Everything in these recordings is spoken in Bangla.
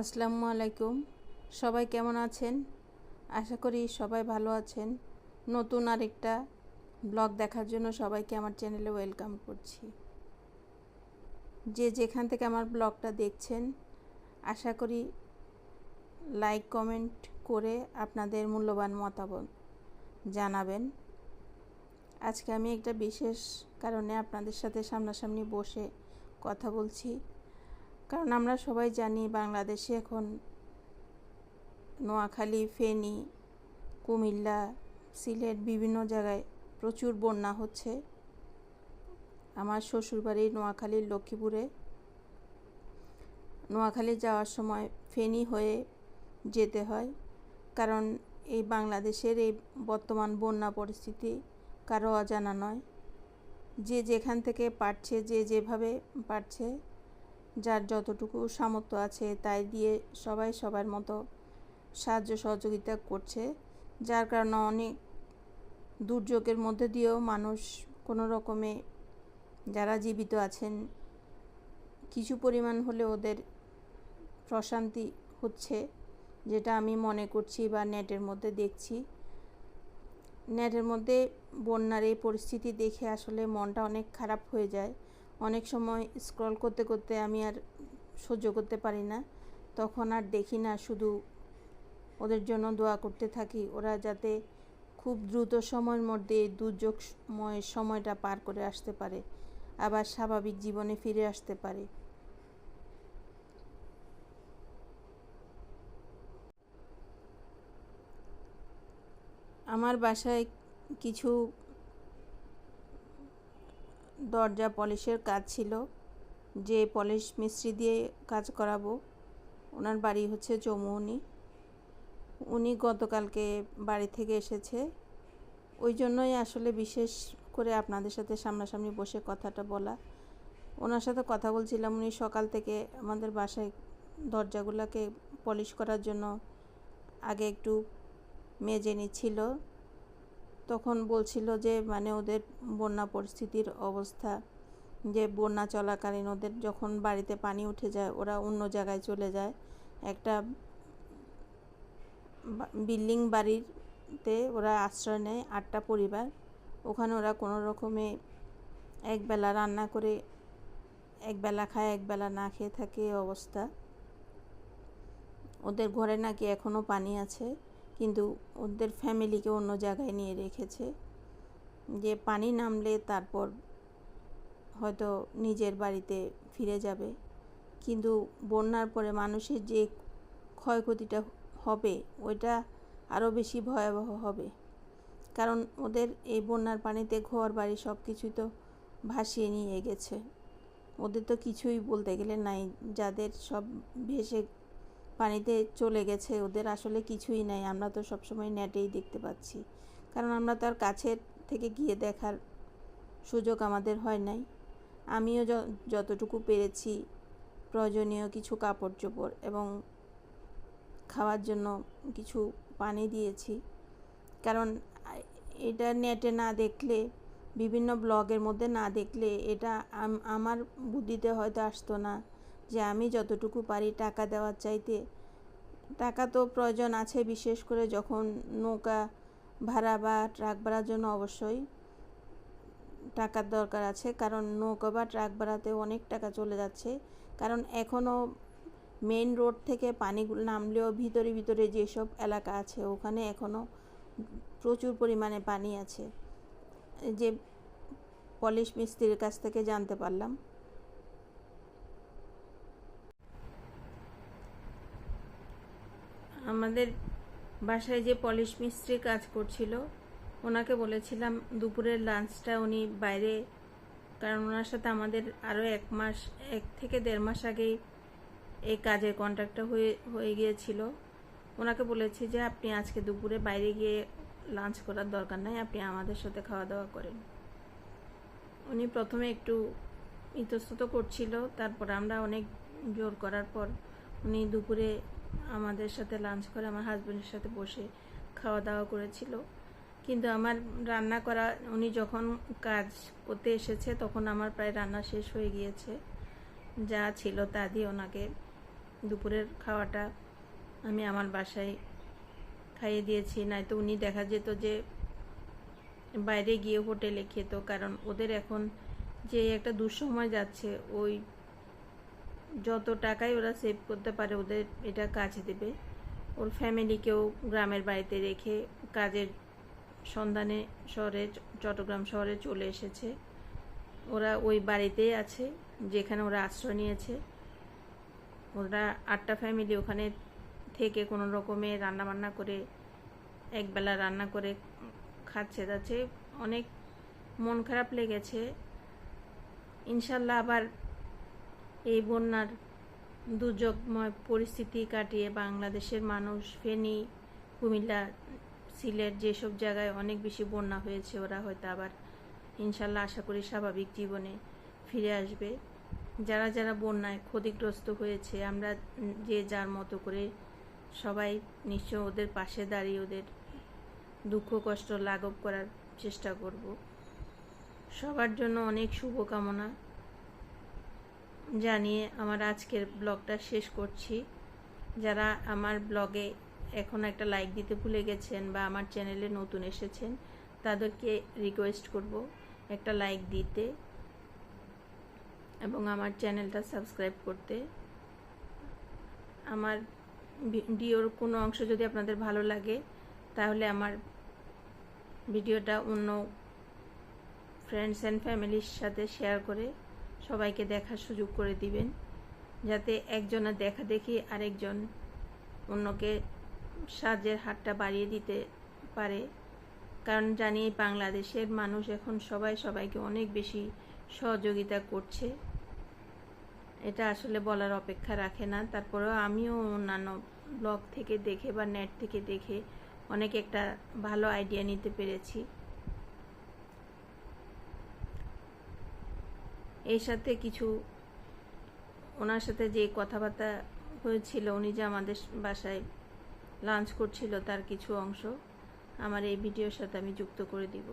আসসালামু আলাইকুম। সবাই কেমন আছেন? আশা করি সবাই ভালো আছেন। নতুন আরেকটা ব্লগ দেখার জন্য সবাইকে আমার চ্যানেলে ওয়েলকাম করছি। যে যেখান থেকে আমার ব্লগটা দেখছেন, আশা করি লাইক, কমেন্ট করে আপনাদের মূল্যবান মতামত জানাবেন। আজকে আমি একটা বিশেষ কারণে আপনাদের সাথে সামনাসামনি বসে কথা বলছি। কারণ আমরা সবাই জানি বাংলাদেশে এখন নোয়াখালী, ফেনী, কুমিল্লা, সিলেট বিভিন্ন জায়গায় প্রচুর বন্যা হচ্ছে। আমার শ্বশুরবাড়ি নোয়াখালীর লক্ষ্মীপুরে। নোয়াখালী যাওয়ার সময় ফেনী হয়ে যেতে হয় কারণ এই বাংলাদেশের এই বর্তমান বন্যা পরিস্থিতি কারও অজানা নয়। যে যেখান থেকে পারছে, যে যেভাবে পারছে যার যতটুকু সামর্থ্য আছে তাই দিয়ে সবাই সবার মতো সাহায্য সহযোগিতা করছে, যার কারণে অনেক দুর্যোগের মধ্যে দিয়েও মানুষ কোনো রকমে যারা জীবিত আছেন, কিছু পরিমাণ হলে ওদের প্রশান্তি হচ্ছে, যেটা আমি মনে করছি বা নেটের মধ্যে দেখছি। নেটের মধ্যে বন্যার এই পরিস্থিতি দেখে আসলে মনটা অনেক খারাপ হয়ে যায়। অনেক সময় স্ক্রল করতে করতে আমি আর সহ্য করতে পারি না। তখন আর দেখি না, শুধু ওদের জন্য দোয়া করতে থাকি। ওরা যাতে খুব দ্রুত সময়ের মধ্যে দুর্যোগময় সময়টা পার করে আসতে পারে, আবার স্বাভাবিক জীবনে ফিরে আসতে পারে। আমার বাসায় কিছু দরজা পলিশের কাজ ছিল। যে পলিশ মিস্ত্রি দিয়ে কাজ করাবো, ওনার বাড়ি হচ্ছে চৌমুহনি উনি গতকালকে বাড়ি থেকে এসেছে। ওই জন্যই আসলে বিশেষ করে আপনাদের সাথে সামনাসামনি বসে কথাটা বলা। ওনার সাথে কথা বলছিলাম, উনি সকাল থেকে আমাদের বাসায় দরজাগুলোকে পলিশ করার জন্য আগে একটু মেজে নিচ্ছিল। তখন বলছিল যে মানে ওদের বন্যা পরিস্থিতির অবস্থা, যে বন্যা চলাকালীন ওদের যখন বাড়িতে পানি উঠে যায়, ওরা অন্য জায়গায় চলে যায়। একটা বিল্ডিং বাড়িতে ওরা আশ্রয় নেয়, আটটা পরিবার। ওখানে ওরা কোনো রকমে একবেলা রান্না করে, একবেলা খায়, একবেলা না খেয়ে থাকে অবস্থা। ওদের ঘরে নাকি এখনও পানি আছে। কিন্তু ওদের ফ্যামিলিকে অন্য জায়গায় নিয়ে রেখেছে। যে পানি নামলে তারপর হয়তো নিজের বাড়িতে ফিরে যাবে। কিন্তু বন্যার পরে মানুষের যে ক্ষয়ক্ষতিটা হবে, ওইটা আরও বেশি ভয়াবহ হবে। কারণ ওদের এই বন্যার পানিতে ঘর, বাড়ি সব কিছুই তো ভাসিয়ে নিয়ে গেছে। ওদের তো কিছুই বলতে গেলে নাই। যাদের সব ভেসে পানিতে চলে গেছে, ওদের আসলে কিছুই নাই। আমরা তো সবসময় নেটেই দেখতে পাচ্ছি। কারণ আমরা তো আর কাছের থেকে গিয়ে দেখার সুযোগ আমাদের হয় নাই। আমিও যতটুকু পেরেছি প্রয়োজনীয় কিছু কাপড় চোপড় এবং খাওয়ার জন্য কিছু পানি দিয়েছি। কারণ এটা নেটে না দেখলে, বিভিন্ন ব্লগের মধ্যে না দেখলে এটা আমার বুদ্ধিতে হয়তো আসতো না। যে আমি যতটুকু পারি টাকা দেওয়ার চাইতে। টাকা তো প্রয়োজন আছে, বিশেষ করে যখন নৌকা ভাড়া বা ট্রাক ভাড়ার জন্য অবশ্যই টাকার দরকার আছে। কারণ নৌকা বা ট্রাক ভাড়াতে অনেক টাকা চলে যাচ্ছে। কারণ এখনও মেন রোড থেকে পানিগুলো নামলেও ভিতরে ভিতরে যেসব এলাকা আছে, ওখানে এখনও প্রচুর পরিমাণে পানি আছে। যে পলিশ মিস্ত্রির কাছ থেকে জানতে পারলাম। আমাদের বাসায় যে পলিশ মিস্ত্রি কাজ করছিল, ওনাকে বলেছিলাম দুপুরের লাঞ্চটা উনি বাইরে, কারণ ওনার সাথে আমাদের আরও এক মাস, এক থেকে দেড় মাস আগেই এই কাজের কন্ট্রাক্টটা হয়ে হয়ে গিয়েছিল। ওনাকে বলেছি যে, আপনি আজকে দুপুরে বাইরে গিয়ে লাঞ্চ করার দরকার নাই, আপনি আমাদের সাথে খাওয়া দাওয়া করেন। উনি প্রথমে একটু ইতস্তত করছিল, তারপর আমরা অনেক জোর করার পর উনি দুপুরে আমাদের সাথে লাঞ্চ করে, আমার হাজব্যান্ডের সাথে বসে খাওয়া দাওয়া করেছিল। কিন্তু আমার রান্না করা, উনি যখন কাজ করতে এসেছে, তখন আমার প্রায় রান্না শেষ হয়ে গিয়েছে। যা ছিল তা দিয়ে ওনাকে দুপুরের খাওয়াটা আমি আমার বাসায় খাইয়ে দিয়েছি। নয়তো উনি দেখা যেত যে বাইরে গিয়ে হোটেলে খেত, কারণ ওদের এখন যে একটা দুঃসময় যাচ্ছে, ওই যত টাকাই ওরা সেভ করতে পারে, ওদের এটা কাজে দেবে। ওর ফ্যামিলিকেও গ্রামের বাড়িতে রেখে কাজের সন্ধানে শহরে, চট্টগ্রাম শহরে চলে এসেছে। ওরা ওই বাড়িতেই আছে, যেখানে ওরা আশ্রয় নিয়েছে। ওরা আটটা ফ্যামিলি ওখানে থেকে কোনো রকমে রান্না বান্না করে, একবেলা রান্না করে খাচ্ছে যাচ্ছে অনেক মন খারাপ লেগেছে। ইনশাল্লাহ আবার এই বন্যার দুর্যোগময় পরিস্থিতি কাটিয়ে বাংলাদেশের মানুষ ফেনী, কুমিল্লা, সিলেট যেসব জায়গায় অনেক বেশি বন্যা হয়েছে, ওরা হয়তো আবার ইনশাল্লাহ আশা করি স্বাভাবিক জীবনে ফিরে আসবে। যারা যারা বন্যায় ক্ষতিগ্রস্ত হয়েছে, আমরা যে যার মতো করে সবাই নিশ্চয় ওদের পাশে দাঁড়িয়ে ওদের দুঃখ, কষ্ট লাঘব করার চেষ্টা করব। সবার জন্য অনেক শুভকামনা। জানিয়ে আমার আজকের ব্লগটা শেষ করছি। যারা আমার ব্লগে এখন একটা লাইক দিতে ভুলে গেছেন বা আমার চ্যানেলে নতুন এসেছেন, তাদেরকে রিকোয়েস্ট করব একটা লাইক দিতে এবং আমার চ্যানেলটা সাবস্ক্রাইব করতে। আমার ভিডিওর কোনো অংশ যদি আপনাদের ভালো লাগে, তাহলে আমার ভিডিওটা অন্য ফ্রেন্ডস অ্যান্ড ফ্যামিলির সাথে শেয়ার করে সবাইকে দেখার সুযোগ করে দিবেন, যাতে একজনের দেখা দেখি আরেকজন অন্যকে সাহায্যের হাতটা বাড়িয়ে দিতে পারে। কারণ জানি বাংলাদেশের মানুষ এখন সবাই সবাইকে অনেক বেশি সহযোগিতা করছে। এটা আসলে বলার অপেক্ষা রাখে না। তারপরেও আমিও অন্যান্য ব্লগ থেকে দেখে বা নেট থেকে দেখে অনেক একটা ভালো আইডিয়া নিতে পেরেছি। এর সাথে কিছু ওনার সাথে যে কথাবার্তা হয়েছিল, উনি যে আমাদের বাসায় লাঞ্চ করছিল, তার কিছু অংশ আমার এই ভিডিওর সাথে আমি যুক্ত করে দিব।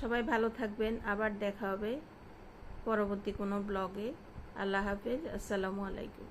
সবাই ভালো থাকবেন, আবার দেখা হবে পরবর্তী কোনো ব্লগে আল্লাহ হাফেজ, আসসালামু আলাইকুম।